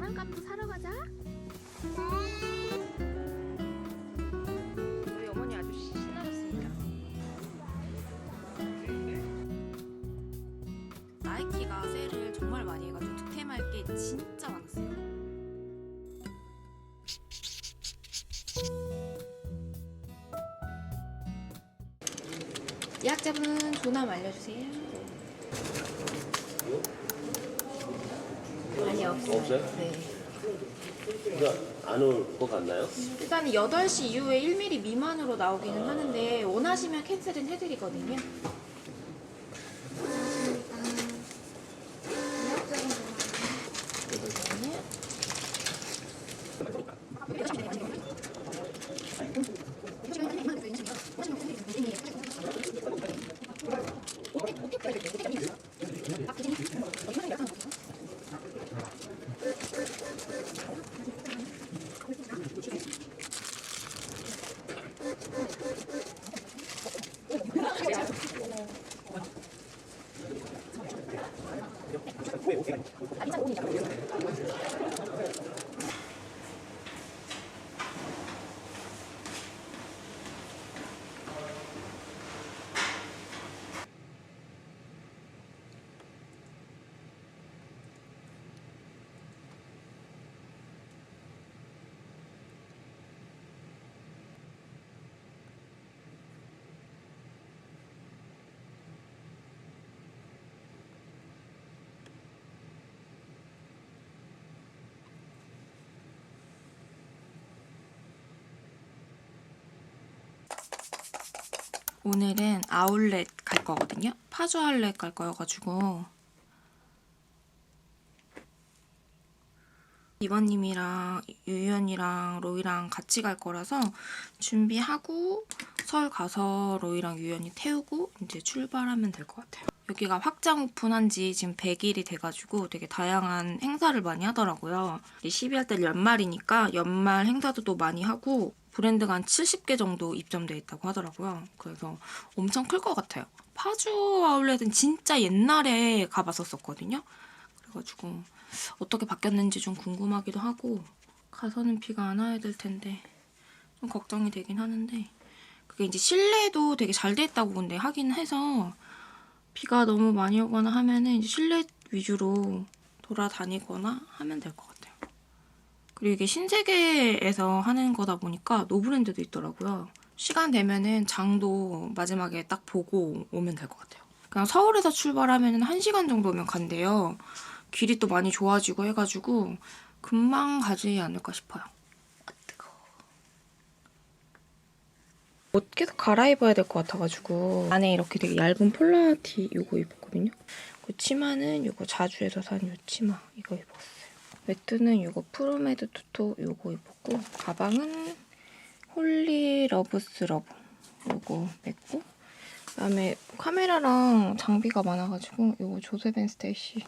장난감도 사러 가자. 저희 어머니 아주 신나셨습니다. 나이키가 세일을 정말 많이 해가지고 득템할 게 진짜 많았어요. 예약자분 전화 알려주세요. 아니 없어요. 없어요? 네. 안올 것 같나요? 일단 8시 이후에 1mm 미만으로 나오기는 하는데 원하시면 캔슬은 해드리거든요. 오늘은 아울렛 갈 거거든요. 파주 아울렛 갈 거여가지고 이번님이랑 유연이랑 로이랑 같이 갈 거라서 준비하고 서울 가서 로이랑 유연이 태우고 이제 출발하면 될 것 같아요. 여기가 확장 오픈한 지 지금 100일이 돼가지고 되게 다양한 행사를 많이 하더라고요. 12월 달 연말이니까 연말 행사도 또 많이 하고 브랜드가 한 70개 정도 입점돼 있다고 하더라고요. 그래서 엄청 클 것 같아요. 파주 아울렛은 진짜 옛날에 가봤었거든요. 그래가지고 어떻게 바뀌었는지 좀 궁금하기도 하고 가서는 비가 안 와야 될 텐데 좀 걱정이 되긴 하는데 그게 이제 실내도 되게 잘 돼 있다고 근데 하긴 해서 비가 너무 많이 오거나 하면은 이제 실내 위주로 돌아다니거나 하면 될 것 같아요. 그리고 이게 신세계에서 하는 거다 보니까 노브랜드도 있더라고요. 시간 되면은 장도 마지막에 딱 보고 오면 될 것 같아요. 그냥 서울에서 출발하면 1시간 정도면 간대요. 길이 또 많이 좋아지고 해가지고 금방 가지 않을까 싶어요. 아, 뜨거워. 옷 계속 갈아입어야 될 것 같아가지고 안에 이렇게 되게 얇은 폴라티 이거 입었거든요. 그 치마는 이거 자주에서 산 이 치마 이거 입었어요. 외투는 이거 프로메드 투토 이거 입었고 가방은 홀리 러브스 러브 이거 맸고 그다음에 카메라랑 장비가 많아가지고 이거 조세벤 스테이시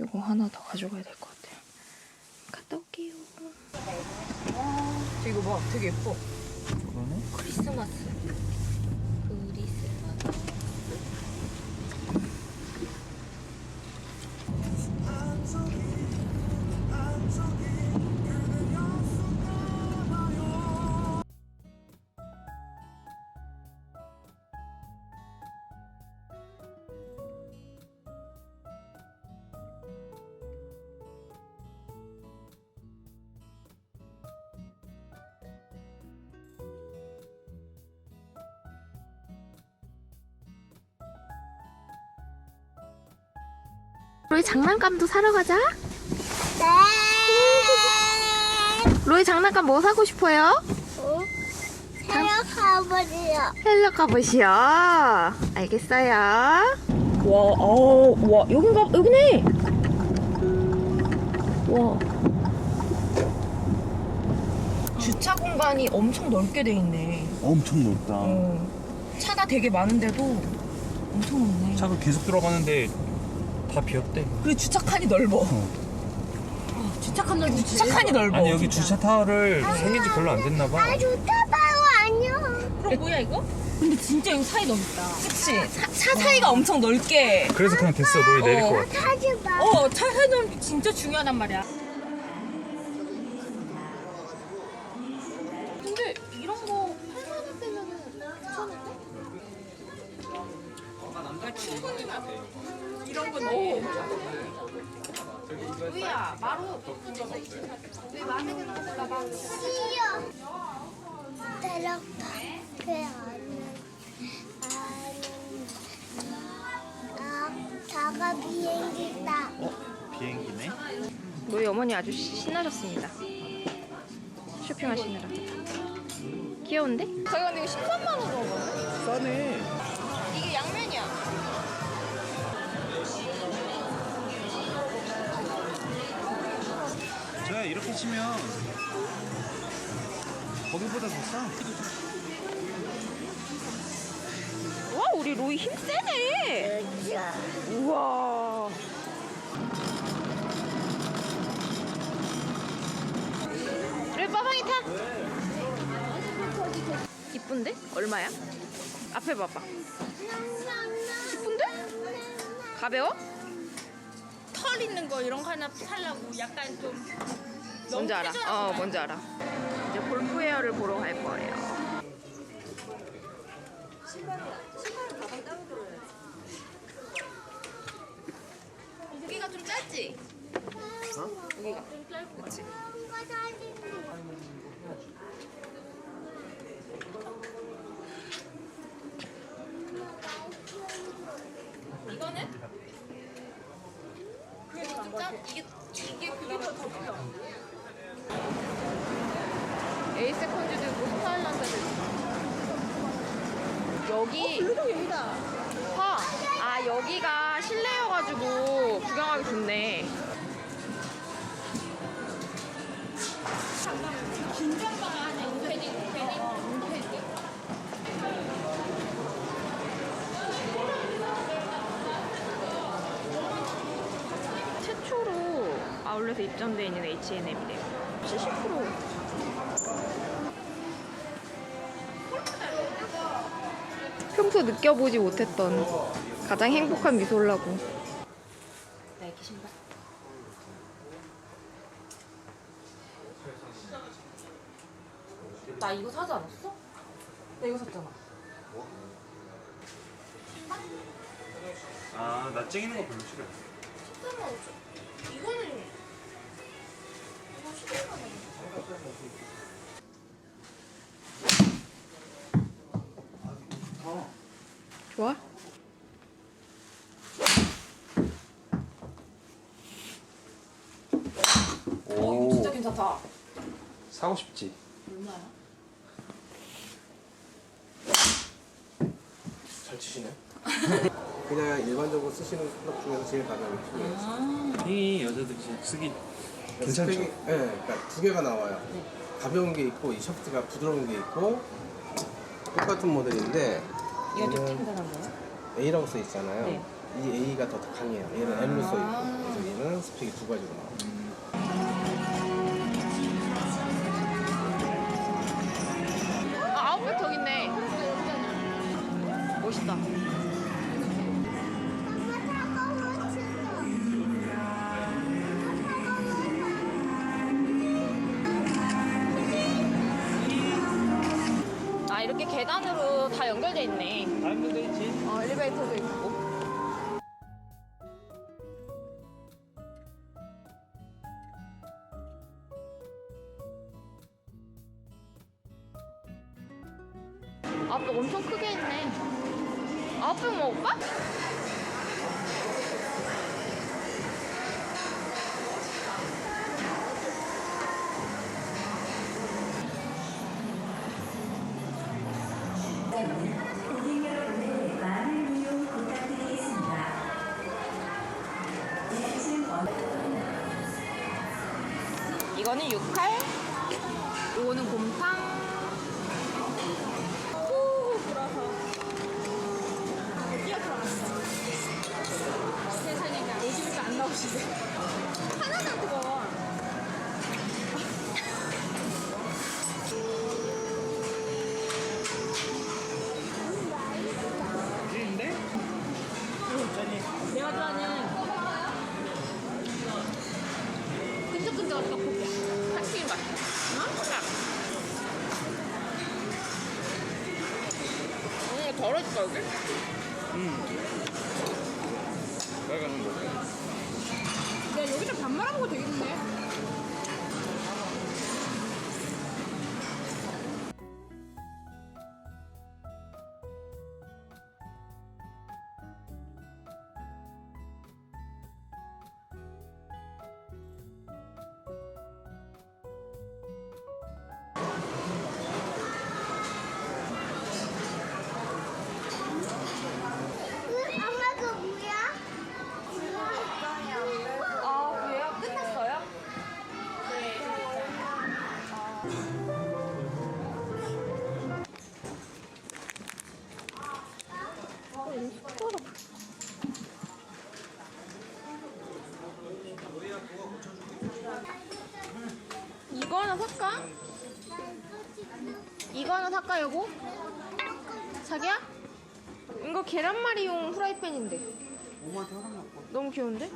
이거 하나 더 가져가야 될 것 같아요. 갔다 올게요. 이거 봐, 되게 예뻐. 크리스마스. 크리스마스. 로이 장난감도 사러 가자. 로이 장난감 뭐 사고 싶어요? 생각해보세요. 헬로 가보시오. 알겠어요. 와, 어, 와, 여긴가, 여기네. 와. 주차 공간이 엄청 넓게 돼 있네. 엄청 넓다. 어. 차가 되게 많은데도 엄청 넓네. 차가 계속 들어가는데 다 비었대. 그리고 주차칸이 넓어. 주차칸 넓어. 주차칸이 넓어. 아니 여기 주차 타워를 생긴 지 별로 안 됐나 봐. 아, 좋다, 바로 안녕. 그럼 뭐야 이거? 근데 진짜 여기 사이 넓다. 그치? 차, 차 사이가 엄청 넓게. 그래서 그냥 됐어. 너희 내릴 어. 것 같아. 하지 마. 어, 차 사이는 진짜 중요하단 말이야. 우야 마루 왜거 골라봐. 데려가. 그아 자가 비행기다. 어? 비행기네? 너희 어머니 아주 신나셨습니다 쇼핑하시느라 귀여운데? 저희 근데 이거 13만 원 정도 싸네 저야 이렇게 치면 거기보다 더 싸. 와 우리 로이 힘 세네 우와 그래 빠방이 타 이쁜데? 얼마야? 앞에 봐봐 이쁜데? 가벼워? 털 있는 거 이런 거 하나 살라고 약간 좀 뭔지 알아. 어. 뭔지 알아. 이제 골프웨어를 보러 갈 거예요 여기가 좀 짧지? 여기가 그치? 이거 사진. 이거는? 그게 좀 짧, 이게, 이게 그게 더 커. 에이 세컨즈도 있고 스타일란드도 있고. 여기. 여기다. 봐. 아, 여기가 실내여가지고 구경하기 좋네. 최초로 아울렛에 입점되어 있는 H&M이래요. 70%. 평소 느껴보지 못했던 가장 행복한 미소라고. 나이키 신발. 나 이거 사지 않았어? 나 이거 샀잖아. 아, 나 쨍이는 거 별로 싫어. 이거는 좋아? 오, 진짜 괜찮다. 사고 싶지. 잘 치시네. 그냥 일반적으로 쓰시는 클럽 중에서 제일 가벼운 핑이에요. 이 여자들이 쓰기 괜찮죠? 스펙이- 네, 그러니까 두 개가 나와요. 가벼운 게 있고 이 샤프트가 부드러운 게 있고 똑같은 모델인데 얘는 A라고 써 있잖아요. 이 A가 더 강해요. 얘는 L로 써 있고 그래서 얘는 스펙이 두 가지로 나와요. 이렇게 계단으로 다 연결돼 있네. 다른 데 있지? 어, 엘리베이터도 있고. 이거는 육칼, 음, 이거 하나 살까? 이거 하나 살까 여보? 자기야? 이거 계란말이용 프라이팬인데 너무 귀여운데?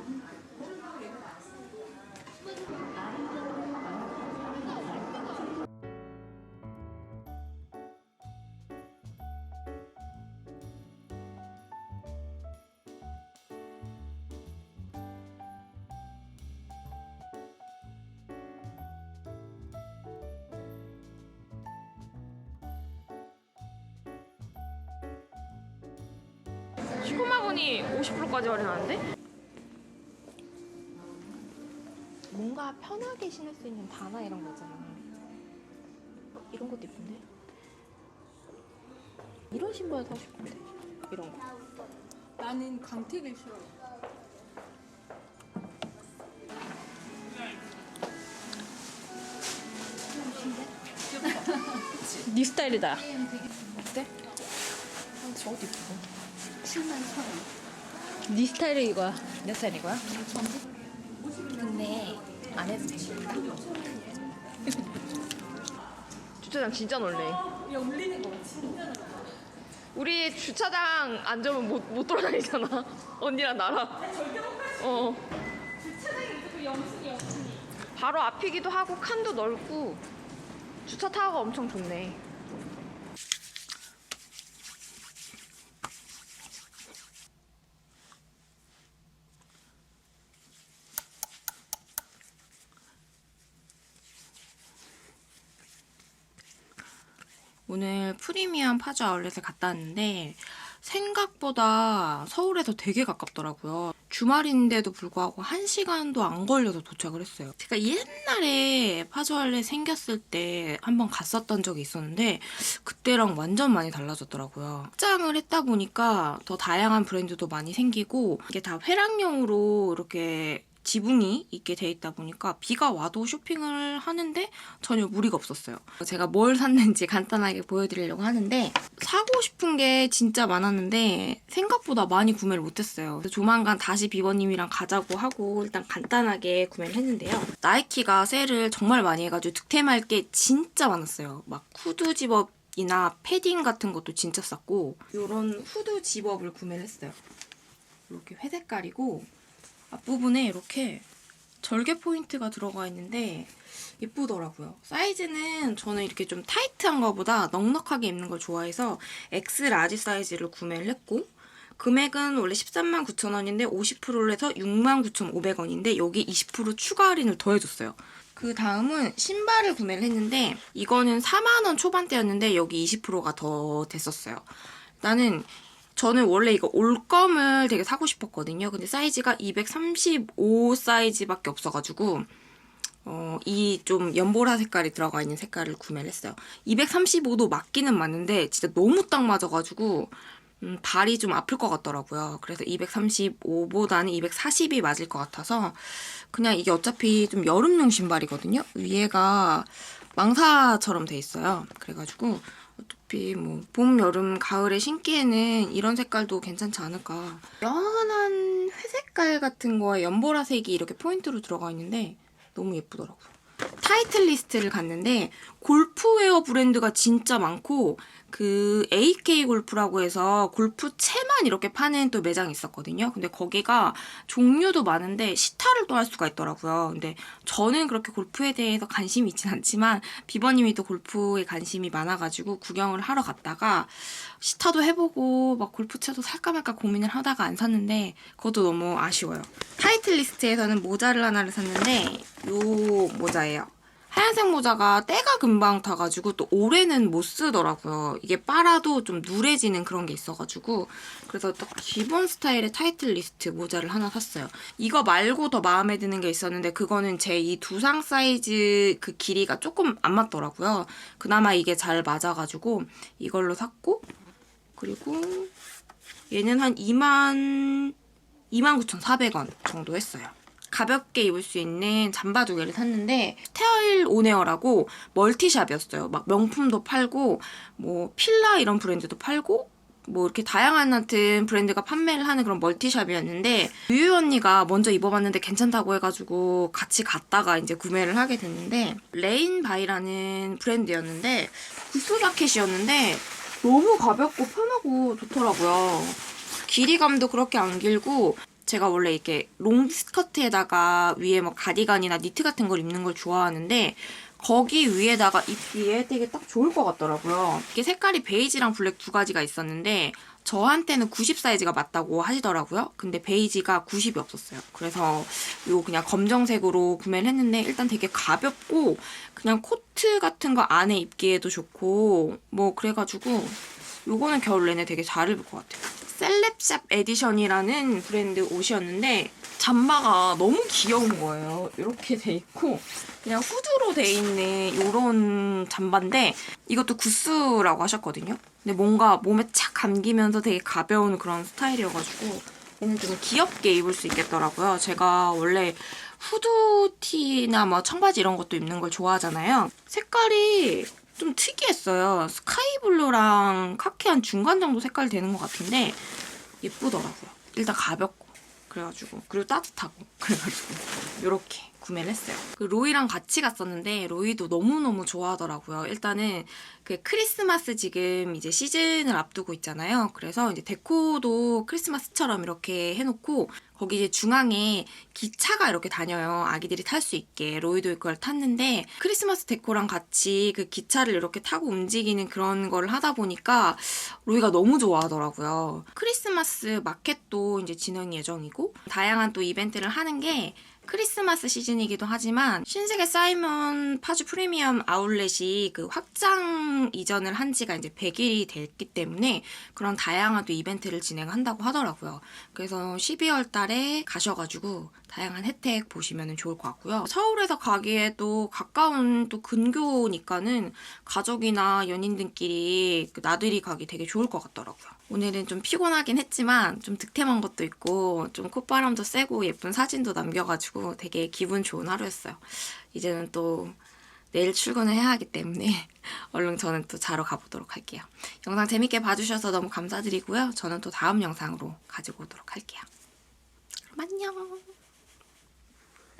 슈퍼마곤이 50%까지 할인하는데? 뭔가 편하게 신을 수 있는 단화 이런 거 있잖아. 이런 것도 예쁜데? 이런 신발 사고 싶은데? 이런 거. 나는 강택을 싫어해. 네 스타일이다. 어때? 아, 저것도 예쁘고. 7만 원. 네 스타일이 이거야. 내 스타일 이거야? 근데 안 해도 돼. 주차장 진짜 넓네. 야 울리는 거 진짜. 우리 주차장 앉으면 못, 못 돌아다니잖아. 언니랑 나랑. 어. 바로 앞이기도 하고 칸도 넓고 주차 타워가 엄청 좋네. 오늘 프리미엄 파주 아울렛에 갔다 왔는데 생각보다 서울에서 되게 가깝더라고요. 주말인데도 불구하고 1시간도 안 걸려서 도착을 했어요. 제가 옛날에 파주 아울렛 생겼을 때 한번 갔었던 적이 있었는데 그때랑 완전 많이 달라졌더라고요. 확장을 했다 보니까 더 다양한 브랜드도 많이 생기고 이게 다 회랑용으로 이렇게 지붕이 있게 돼 있다 보니까 비가 와도 쇼핑을 하는데 전혀 무리가 없었어요. 제가 뭘 샀는지 간단하게 보여드리려고 하는데 사고 싶은 게 진짜 많았는데 생각보다 많이 구매를 못했어요. 조만간 다시 비버님이랑 가자고 하고 일단 간단하게 구매를 했는데요. 나이키가 세일을 정말 많이 해가지고 득템할 게 진짜 많았어요. 막 후드 집업 이나 패딩 같은 것도 진짜 쌌고 이런 후드 집업을 구매를 했어요. 이렇게 회색깔이고 앞부분에 이렇게 절개 포인트가 들어가 있는데 예쁘더라고요. 사이즈는 저는 이렇게 좀 타이트한 거보다 넉넉하게 입는 걸 좋아해서 X 라지 사이즈를 구매를 했고 금액은 원래 13만 9천 원인데 50%를 해서 6만 9,500원인데 여기 20% 추가 할인을 더해줬어요. 그 다음은 신발을 구매를 했는데 이거는 4만 원 초반대였는데 여기 20%가 더 됐었어요. 나는 저는 원래 이거 올검을 되게 사고 싶었거든요. 근데 사이즈가 235 사이즈밖에 없어가지고 어, 이 좀 연보라 색깔이 들어가 있는 색깔을 구매를 했어요. 235도 맞기는 맞는데 진짜 너무 딱 맞아가지고 음, 발이 좀 아플 것 같더라고요. 그래서 235보다는 240이 맞을 것 같아서 그냥 이게 어차피 좀 여름용 신발이거든요. 위에가 망사처럼 돼 있어요. 그래가지고 어차피 뭐 봄, 여름, 가을에 신기에는 이런 색깔도 괜찮지 않을까. 연한 회색깔 같은 거에 연보라색이 이렇게 포인트로 들어가 있는데 너무 예쁘더라고요. 타이틀 리스트를 갔는데 골프웨어 브랜드가 진짜 많고 그 AK 골프라고 해서 골프채만 이렇게 파는 또 매장이 있었거든요. 근데 거기가 종류도 많은데 시타를 또 할 수가 있더라고요. 근데 저는 그렇게 골프에 대해서 관심이 있진 않지만 비버님이 또 골프에 관심이 많아가지고 구경을 하러 갔다가 시타도 해보고 막 골프채도 살까 말까 고민을 하다가 안 샀는데 그것도 너무 아쉬워요. 타이틀 리스트에서는 모자를 하나를 샀는데 요 모자예요. 하얀색 모자가 때가 금방 타가지고 또 올해는 못 쓰더라고요. 이게 빨아도 좀 누래지는 그런 게 있어가지고 그래서 딱 기본 스타일의 타이틀 리스트 모자를 하나 샀어요. 이거 말고 더 마음에 드는 게 있었는데 그거는 제 이 두상 사이즈 그 길이가 조금 안 맞더라고요. 그나마 이게 잘 맞아가지고 이걸로 샀고 그리고 얘는 한 2만 29,400원 정도 했어요. 가볍게 입을 수 있는 잠바 두 개를 샀는데 스타일 온에어라고 멀티샵이었어요. 막 명품도 팔고 뭐 필라 이런 브랜드도 팔고 뭐 이렇게 다양한 하여튼 브랜드가 판매를 하는 그런 멀티샵이었는데 유유 언니가 먼저 입어봤는데 괜찮다고 해가지고 같이 갔다가 이제 구매를 하게 됐는데 레인바이라는 브랜드였는데 구스 자켓이었는데 너무 가볍고 편하고 좋더라고요. 길이감도 그렇게 안 길고 제가 원래 이렇게 롱 스커트에다가 위에 뭐 가디건이나 니트 같은 걸 입는 걸 좋아하는데 거기 위에다가 입기에 되게 딱 좋을 것 같더라고요. 이게 색깔이 베이지랑 블랙 두 가지가 있었는데 저한테는 90 사이즈가 맞다고 하시더라고요. 근데 베이지가 90이 없었어요. 그래서 요 그냥 검정색으로 구매를 했는데 일단 되게 가볍고 그냥 코트 같은 거 안에 입기에도 좋고 뭐 그래가지고 요거는 겨울 내내 되게 잘 입을 것 같아요. 셀럽샵 에디션이라는 브랜드 옷이었는데 잠바가 너무 귀여운 거예요. 이렇게 돼 있고 그냥 후드로 돼 있는 이런 잠바인데 이것도 구스라고 하셨거든요. 근데 뭔가 몸에 착 감기면서 되게 가벼운 그런 스타일이어가지고 얘는 좀 귀엽게 입을 수 있겠더라고요. 제가 원래 후드티나 뭐 청바지 이런 것도 입는 걸 좋아하잖아요. 색깔이 좀 특이했어요. 스카이블루랑 카키한 중간 정도 색깔 되는 것 같은데 예쁘더라고요. 일단 가볍고 그래가지고 그리고 따뜻하고 그래가지고 이렇게 구매를 했어요. 그 로이랑 같이 갔었는데 로이도 너무너무 좋아하더라고요. 일단은 그 크리스마스 지금 이제 시즌을 앞두고 있잖아요. 그래서 이제 데코도 크리스마스처럼 이렇게 해놓고 거기 이제 중앙에 기차가 이렇게 다녀요. 아기들이 탈 수 있게 로이도 이걸 탔는데 크리스마스 데코랑 같이 그 기차를 이렇게 타고 움직이는 그런 거를 하다 보니까 로이가 너무 좋아하더라고요. 크리스마스 마켓도 이제 진행 예정이고 다양한 또 이벤트를 하는 게 크리스마스 시즌이기도 하지만 신세계 사이먼 파주 프리미엄 아울렛이 그 확장 이전을 한 지가 이제 100일이 됐기 때문에 그런 다양한 또 이벤트를 진행한다고 하더라고요. 그래서 12월 달에 가셔가지고 다양한 혜택 보시면 좋을 것 같고요. 서울에서 가기에 또 가까운 또 근교니까는 가족이나 연인들끼리 그 나들이 가기 되게 좋을 것 같더라고요. 오늘은 좀 피곤하긴 했지만 좀 득템한 것도 있고 좀 콧바람도 세고 예쁜 사진도 남겨가지고 되게 기분 좋은 하루였어요. 이제는 또 내일 출근을 해야 하기 때문에 얼른 저는 또 자러 가보도록 할게요. 영상 재밌게 봐주셔서 너무 감사드리고요. 저는 또 다음 영상으로 가지고 오도록 할게요. 그럼 안녕.